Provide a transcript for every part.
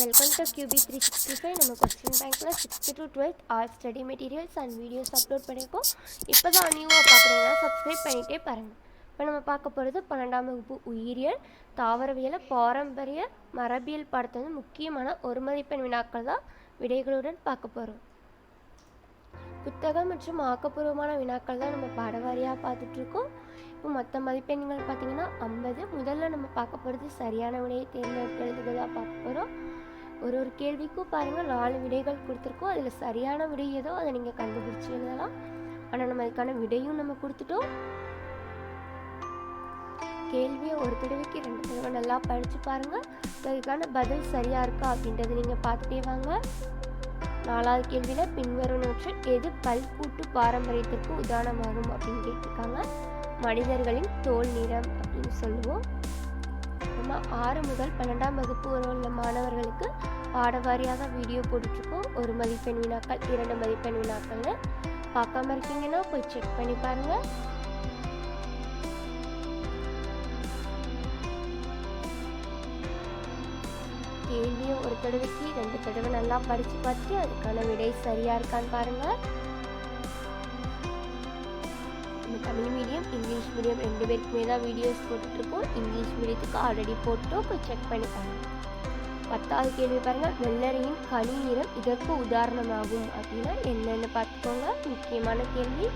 Welcome to QB three sixty five நம்ம question பேங்க்கில் sixth to twelfth all study materials and videos upload பண்ணியிருக்கோம் இப்போ தான் நியூவாக பார்க்குறீங்கன்னா சப்ஸ்கிரைப் பண்ணிகிட்டே பாருங்கள் இப்போ நம்ம பார்க்க போகிறது பன்னெண்டாம் வகுப்பு உயிரியல் தாவரவியல் பாரம்பரிய மரபியல் பாடத்தில் வந்து முக்கியமான ஒரு மதிப்பெண் வினாக்கள் தான் விடைகளுடன் பார்க்க போகிறோம் புத்தகம் மற்றும் ஆக்கப்பூர்வமான வினாக்கள் தான் நம்ம பாடவாரியாக பார்த்துட்ருக்கோம் இப்போ மொத்த மதிப்பெண்கள் பார்த்தீங்கன்னா ஐம்பது. முதல்ல நம்ம பார்க்க போகிறது சரியான விடையை தேர்ந்தெடுக்கிறது தான் பார்க்க போகிறோம் ஒரு ஒரு கேள்விக்கும் பாருங்கள் நாலு விடைகள் கொடுத்துருக்கோம். அதில் சரியான விடை ஏதோ அதை நீங்கள் கண்டுபிடிச்சி எழுதலாம். ஆனால் நம்ம அதுக்கான விடையும் நம்ம கொடுத்துட்டோம். கேள்வியை ஒரு தடவைக்கு ரெண்டு தடவை நல்லா படித்து பாருங்கள் அதுக்கான பதில் சரியாக இருக்கா அப்படின்றத நீங்கள் பார்த்துட்டே வாங்க. நாலாவது கேள்வியில் பின்வருவனவற்றில் எது பல்கூட்டு பாரம்பரியத்திற்கு உதாரணமாகும் அப்படின்னு கேட்டிருக்காங்க. மனிதர்களின் தோல் நிறம் அப்படின்னு சொல்லுவோம். நம்ம ஆறு முதல் பன்னெண்டாம் வகுப்பு வரை உள்ள மாணவர்களுக்கு பாடவாரியாக வீடியோ போட்டுட்ருக்கோம். ஒரு மதிப்பெண் வினாக்கள் இரண்டு மதிப்பெண் வினாக்கள்னு. பார்க்காம இருக்கீங்கன்னா போய் செக் பண்ணி பாருங்கள் கேள்வியை ஒரு தடவைக்கு ரெண்டு தடவை நல்லா படித்து பார்த்துட்டு அதுக்கான விடை சரியாக இருக்கான்னு பாருங்கள் நம்ம தமிழ் மீடியம் இங்கிலீஷ் மீடியம் ரெண்டு பேருக்குமே தான் வீடியோஸ் போட்டுட்ருக்கோம். இங்கிலீஷ் மீடியத்துக்கு ஆல்ரெடி போட்டோம். போய் செக் பண்ணி பாருங்கள் பத்தாவது கேள்வி பாருங்கள் வெள்ளரியின் கனி நிறம் இதற்கு உதாரணமாகும். அப்படின்னா என்னென்னு பார்த்துக்கோங்க. முக்கியமான கேள்வி.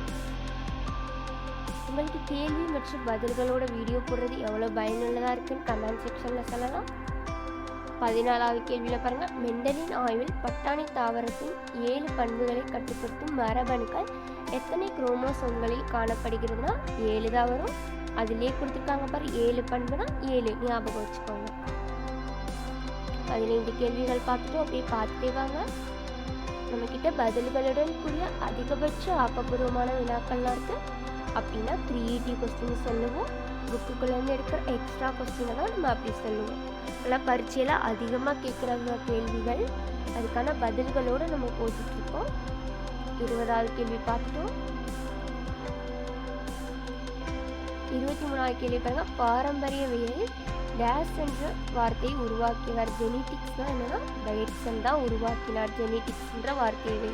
உங்களுக்கு கேள்வி மற்றும் பதில்களோட வீடியோ போடுறது எவ்வளோ பயனுள்ளதாக இருக்குன்னு கமெண்ட் செக்ஷனில் சொல்லலாம். பதினாலாவது கேள்வியில் பாருங்கள் மெண்டலின் ஆய்வில் பட்டாணி தாவரத்தின் ஏழு பண்புகளை கட்டுப்படுத்தும் மரபணுக்கள் எத்தனை குரோமோசோம்களில் காணப்படுகிறதுனா ஏழு தான் வரும். அதிலே கொடுத்துருக்காங்க பாரு ஏழு பண்புனா ஏழு. ஞாபகம் வச்சுக்கோங்க. பதினைந்து கேள்விகள் பார்த்துட்டு அப்படியே பார்த்துட்டே வாங்க. நம்மக்கிட்ட பதில்களுடன் கூடிய அதிகபட்ச ஆக்கப்பூர்வமான வினாக்கள்லாம் இருக்குது அப்படின்னா த்ரீ எயிட்டி கொஸ்டின் சொல்லுவோம். புக்குக்குள்ளேருந்து எடுக்கிற எக்ஸ்ட்ரா கொஸ்டினை தான் நம்ம அப்படி சொல்லுவோம் ஆனால் பரீட்சையில் அதிகமாக கேட்குறாங்க கேள்விகள். அதுக்கான பதில்களோடு நம்ம போட்டுட்ருக்கோம் இருபதாவது கேள்வி பார்த்துட்டோம். இருபத்தி மூணாவது கேள்வி பாருங்க. பாரம்பரியவியல் டேஸ் என்ற வார்த்தையை உருவாக்கினார். ஜெனட்டிக்ஸ்னால் என்னென்னா டயட்ஸன் தான் உருவாக்கினார். ஜெனட்டிக்ஸ்ன்ற வார்த்தையை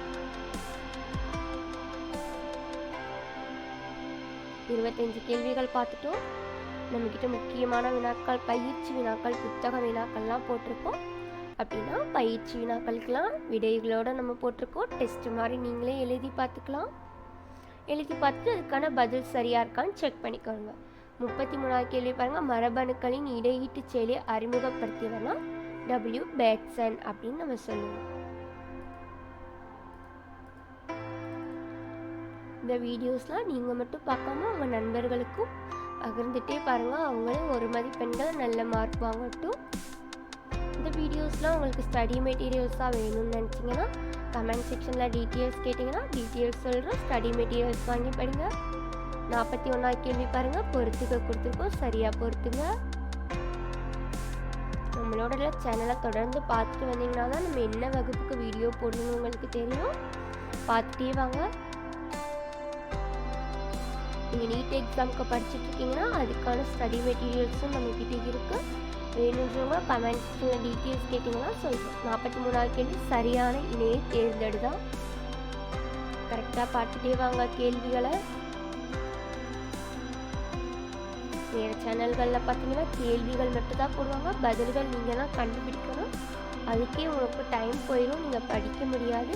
இருபத்தஞ்சு கேள்விகள் பார்த்துட்டோம். நம்மக்கிட்ட முக்கியமான வினாக்கள் பயிற்சி வினாக்கள் புத்தக வினாக்கள்லாம் போட்டிருக்கோம். அப்படின்னா பயிற்சி வினாக்களுக்கெல்லாம் விடைகளோடு நம்ம போட்டிருக்கோம். டெஸ்ட் மாதிரி நீங்களே எழுதி பார்த்துக்கலாம். எழுதி பார்த்துட்டு அதுக்கான பதில் சரியாக இருக்கான்னு செக் பண்ணிக்கோங்க. முப்பத்தி மூணாவது கேள்வி பாருங்கள் மரபணுக்களின் இடையீட்டு செயலியை அறிமுகப்படுத்தியவனா டபிள்யூ பேட்சன் அப்படின்னு நம்ம சொல்லுவோம். இந்த வீடியோஸ்லாம் நீங்கள் மட்டும் பார்க்காம உங்கள் நண்பர்களுக்கும் பகிர்ந்துட்டே பாருங்கள் அவங்களும் ஒரு மதிப்பெண்கள் நல்ல மார்க் வாங்கட்டும். இந்த வீடியோஸ்லாம் உங்களுக்கு ஸ்டடி மெட்டீரியல்ஸாக வேணும்னு நினச்சிங்கன்னா கமெண்ட் செக்ஷனில் டீட்டெயில்ஸ் கேட்டிங்கன்னா டீட்டெயில்ஸ் சொல்கிறோம் ஸ்டடி மெட்டீரியல்ஸ் வாங்கி படிங்க. நாற்பத்தி ஒன்றாவது கேள்வி பாருங்கள் பொறுத்துக்க கொடுத்துருக்கோம். சரியாக பொறுத்துங்க. நம்மளோட சேனலை தொடர்ந்து பார்த்துட்டு வந்தீங்கன்னா தான் நம்ம என்ன வகுப்புக்கு வீடியோ போடணும்னு உங்களுக்கு தெரியும். பார்த்துட்டே வாங்க. நீங்கள் நீட் எக்ஸாமுக்கு படிச்சுட்ருக்கீங்கன்னா அதுக்கான ஸ்டடி மெட்டீரியல்ஸும் நம்மக்கிட்ட இருக்குது வேணுன்றவங்க கமெண்ட்ஸில் டீட்டெயில்ஸ் கேட்டிங்கன்னா சொல்கிறோம் நாற்பத்தி மூணாவது கேள்வி சரியான இணையை தேர்ந்தெடுதான் கரெக்டாக பார்த்துட்டே வாங்க கேள்விகளை. வேறு சேனல்களில் பார்த்தீங்கன்னா கேள்விகள் மட்டும் தான் போடுவாங்க. பதில்கள் நீங்கள் தான் கண்டுபிடிக்கணும். அதுக்கே உங்களுக்கு டைம் போயிடும் நீங்கள் படிக்க முடியாது.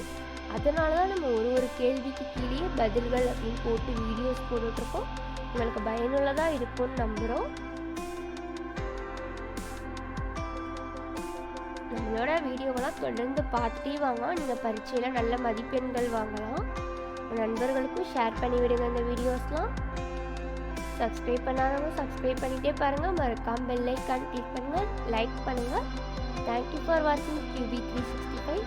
அதனால தான் நம்ம ஒரு ஒரு கேள்விக்கு கீழே பதில்கள் அப்படின்னு போட்டு வீடியோஸ் போட்டுட்ருக்கோம். உங்களுக்கு பயனுள்ளதாக இருக்கும்னு நம்புகிறோம் நம்மளோட வீடியோவெல்லாம் தொடர்ந்து பார்த்துட்டே வாங்க. நீங்கள் பரீட்சையில் நல்ல மதிப்பெண்கள் வாங்கலாம். நண்பர்களுக்கும் ஷேர் பண்ணி விடுங்க இந்த வீடியோஸ்லாம் சப்ஸ்கிரைப் பண்ணாதவங்க சப்ஸ்கிரைப் பண்ணிகிட்டே பாருங்கள் மறக்காம பெல் ஐக்கான் கிளிக் பண்ணுங்கள் லைக் பண்ணுங்கள் தேங்க்யூ ஃபார் வாட்சிங் கியூபி த்ரீ சிக்ஸ்டி ஃபைவ்